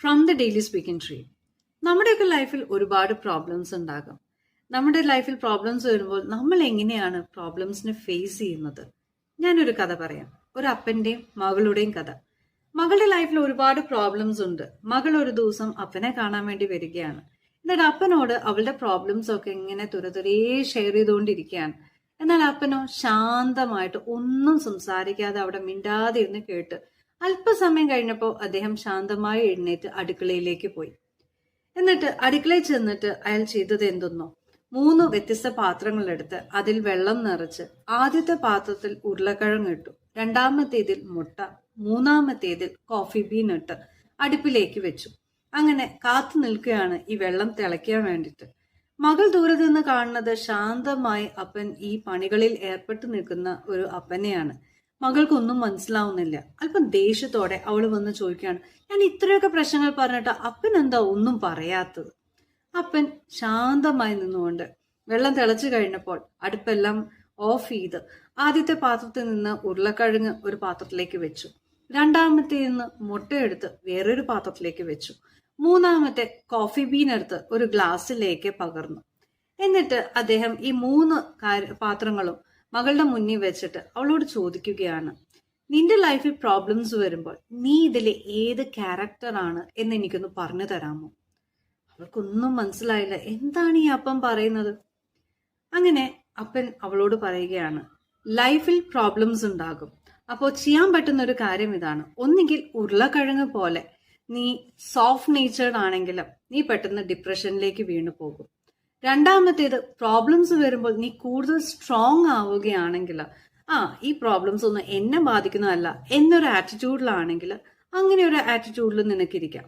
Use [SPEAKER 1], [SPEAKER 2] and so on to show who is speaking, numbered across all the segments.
[SPEAKER 1] From the daily speaking tree നമ്മുടെയൊക്കെ ലൈഫിൽ ഒരുപാട് പ്രോബ്ലംസ് ഉണ്ടാകും. നമ്മുടെ ലൈഫിൽ പ്രോബ്ലംസ് വരുമ്പോൾ നമ്മൾ എങ്ങനെയാണ് പ്രോബ്ലംസിനെ ഫേസ് ചെയ്യുന്നത്? ഞാനൊരു കഥ പറയാം. ഒരു അപ്പന്റെയും മകളുടെയും കഥ. മകളുടെ ലൈഫിൽ ഒരുപാട് പ്രോബ്ലംസ് ഉണ്ട്. മകൾ ഒരു ദിവസം അപ്പനെ കാണാൻ വേണ്ടി വരികയാണ്. എന്നിട്ട് അപ്പനോട് അവളുടെ പ്രോബ്ലംസ് ഒക്കെ ഇങ്ങനെ തുരതുരേ ഷെയർ ചെയ്തുകൊണ്ടിരിക്കുകയാണ്. എന്നാൽ അപ്പനോ ശാന്തമായിട്ട് ഒന്നും സംസാരിക്കാതെ അവിടെ മിണ്ടാതിരുന്ന് കേട്ട് അല്പസമയം കഴിഞ്ഞപ്പോൾ അദ്ദേഹം ശാന്തമായി എഴുന്നേറ്റ് അടുക്കളയിലേക്ക് പോയി. എന്നിട്ട് അടുക്കളയിൽ ചെന്നിട്ട് അയാൾ ചെയ്തത് എന്തെന്നോ? മൂന്ന് വ്യത്യസ്ത പാത്രങ്ങളെടുത്ത് അതിൽ വെള്ളം നിറച്ച് ആദ്യത്തെ പാത്രത്തിൽ ഉരുളക്കിഴങ്ങ് ഇട്ടു. രണ്ടാമത്തേതിൽ മുട്ട. മൂന്നാമത്തേതിൽ കോഫി ബീൻ ഇട്ട് അടുപ്പിലേക്ക് വെച്ചു. അങ്ങനെ കാത്തു നിൽക്കുകയാണ് ഈ വെള്ളം തിളയ്ക്കാൻ വേണ്ടിയിട്ട്. മകൾ ദൂരത്ത് നിന്ന് കാണുന്നത് ശാന്തമായി അപ്പൻ ഈ പണികളിൽ ഏർപ്പെട്ടു നിൽക്കുന്ന ഒരു അപ്പനെയാണ്. മകൾക്കൊന്നും മനസ്സിലാവുന്നില്ല. അല്പം ദേഷ്യത്തോടെ അവൾ വന്ന് ചോദിക്കുകയാണ് ഞാൻ ഇത്രയൊക്കെ പ്രശ്നങ്ങൾ പറഞ്ഞിട്ട് അപ്പൻ എന്താ ഒന്നും പറയാത്തത്? അപ്പൻ ശാന്തമായി നിന്നുകൊണ്ട് വെള്ളം തിളച്ചു കഴിഞ്ഞപ്പോൾ അടുപ്പെല്ലാം ഓഫ് ചെയ്ത് ആദ്യത്തെ പാത്രത്തിൽ നിന്ന് ഉരുളക്കിഴങ്ങ് ഒരു പാത്രത്തിലേക്ക് വെച്ചു. രണ്ടാമത്തെ നിന്ന് മുട്ടയെടുത്ത് വേറൊരു പാത്രത്തിലേക്ക് വെച്ചു. മൂന്നാമത്തെ കോഫി ബീൻ എടുത്ത് ഒരു ഗ്ലാസ്സിലേക്ക് പകർന്നു. എന്നിട്ട് അദ്ദേഹം ഈ മൂന്ന് പാത്രങ്ങളും മകളുടെ മുന്നിൽ വെച്ചിട്ട് അവളോട് ചോദിക്കുകയാണ്. നിന്റെ ലൈഫിൽ പ്രോബ്ലംസ് വരുമ്പോൾ നീ ഇതിലെ ഏത് ക്യാരക്ടറാണ് എന്ന് എനിക്കൊന്ന് പറഞ്ഞു തരാമോ? അവൾക്കൊന്നും മനസ്സിലായില്ല. എന്താണ് ഈ അപ്പം പറയുന്നത്? അങ്ങനെ അപ്പൻ അവളോട് പറയുകയാണ് ലൈഫിൽ പ്രോബ്ലംസ് ഉണ്ടാകും. അപ്പോൾ ചെയ്യാൻ പറ്റുന്ന ഒരു കാര്യം ഇതാണ്. ഒന്നുകിൽ ഉരുളക്കിഴങ്ങ് പോലെ നീ സോഫ്റ്റ് നേച്ചേർഡ് ആണെങ്കിലും നീ പെട്ടെന്ന് ഡിപ്രഷനിലേക്ക് വീണു പോകും രണ്ടാമത്തേത് പ്രോബ്ലംസ് വരുമ്പോൾ നീ കൂടുതൽ സ്ട്രോങ് ആവുകയാണെങ്കിൽ ആ ഈ പ്രോബ്ലംസ് ഒന്നും എന്നെ ബാധിക്കുന്നതല്ല എന്നൊരു ആറ്റിറ്റ്യൂഡിലാണെങ്കിൽ അങ്ങനെ ഒരു ആറ്റിറ്റ്യൂഡിൽ നിനക്കിരിക്കാം.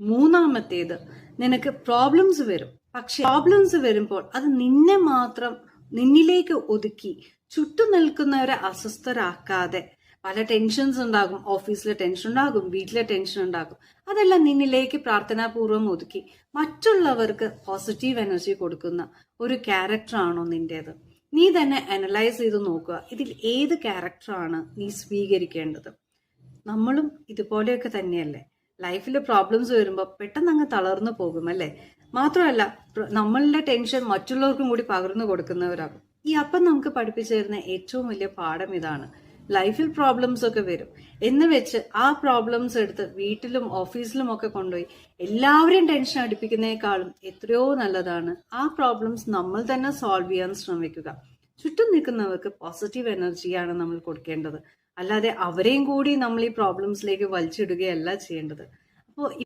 [SPEAKER 1] മൂന്നാമത്തേത് നിനക്ക് പ്രോബ്ലംസ് വരും. പക്ഷെ പ്രോബ്ലംസ് വരുമ്പോൾ അത് നിന്നെ മാത്രം നിന്നിലേക്ക് ഒതുക്കി ചുറ്റു നിൽക്കുന്നവരെ അസ്വസ്ഥരാക്കാതെ പല ടെൻഷൻസ് ഉണ്ടാകും. ഓഫീസിലെ ടെൻഷൻ ഉണ്ടാകും വീട്ടിലെ ടെൻഷൻ ഉണ്ടാകും. അതെല്ലാം നിന്നിലേക്ക് പ്രാർത്ഥനാപൂർവം ഒതുക്കി മറ്റുള്ളവർക്ക് പോസിറ്റീവ് എനർജി കൊടുക്കുന്ന ഒരു ക്യാരക്ടറാണോ നിന്റേത്. നീ തന്നെ അനലൈസ് ചെയ്ത് നോക്കുക ഇതിൽ ഏത് ക്യാരക്ടറാണ് നീ സ്വീകരിക്കേണ്ടത്. നമ്മളും ഇതുപോലെയൊക്കെ തന്നെയല്ലേ? ലൈഫിൽ പ്രോബ്ലംസ് വരുമ്പോൾ പെട്ടെന്ന് അങ്ങ് തളർന്നു പോകും അല്ലേ? മാത്രമല്ല നമ്മളുടെ ടെൻഷൻ മറ്റുള്ളവർക്കും കൂടി പകർന്നു കൊടുക്കുന്നവരാകും. ഈ അപ്പം നമുക്ക് പഠിപ്പിച്ചു തരുന്ന ഏറ്റവും വലിയ പാഠം ഇതാണ്. ലൈഫിൽ പ്രോബ്ലംസ് ഒക്കെ വരും. എന്ന് വെച്ച് ആ പ്രോബ്ലംസ് എടുത്ത് വീട്ടിലും ഓഫീസിലും ഒക്കെ കൊണ്ടുപോയി എല്ലാവരെയും ടെൻഷൻ അടുപ്പിക്കുന്നതിനേക്കാളും എത്രയോ നല്ലതാണ് ആ പ്രോബ്ലംസ് നമ്മൾ തന്നെ സോൾവ് ചെയ്യാൻ ശ്രമിക്കുക. ചുറ്റും നിൽക്കുന്നവർക്ക് പോസിറ്റീവ് എനർജിയാണ് നമ്മൾ കൊടുക്കേണ്ടത്. അല്ലാതെ അവരെയും കൂടി നമ്മൾ ഈ പ്രോബ്ലംസിലേക്ക് വലിച്ചിടുകയല്ല ചെയ്യേണ്ടത്. അപ്പോൾ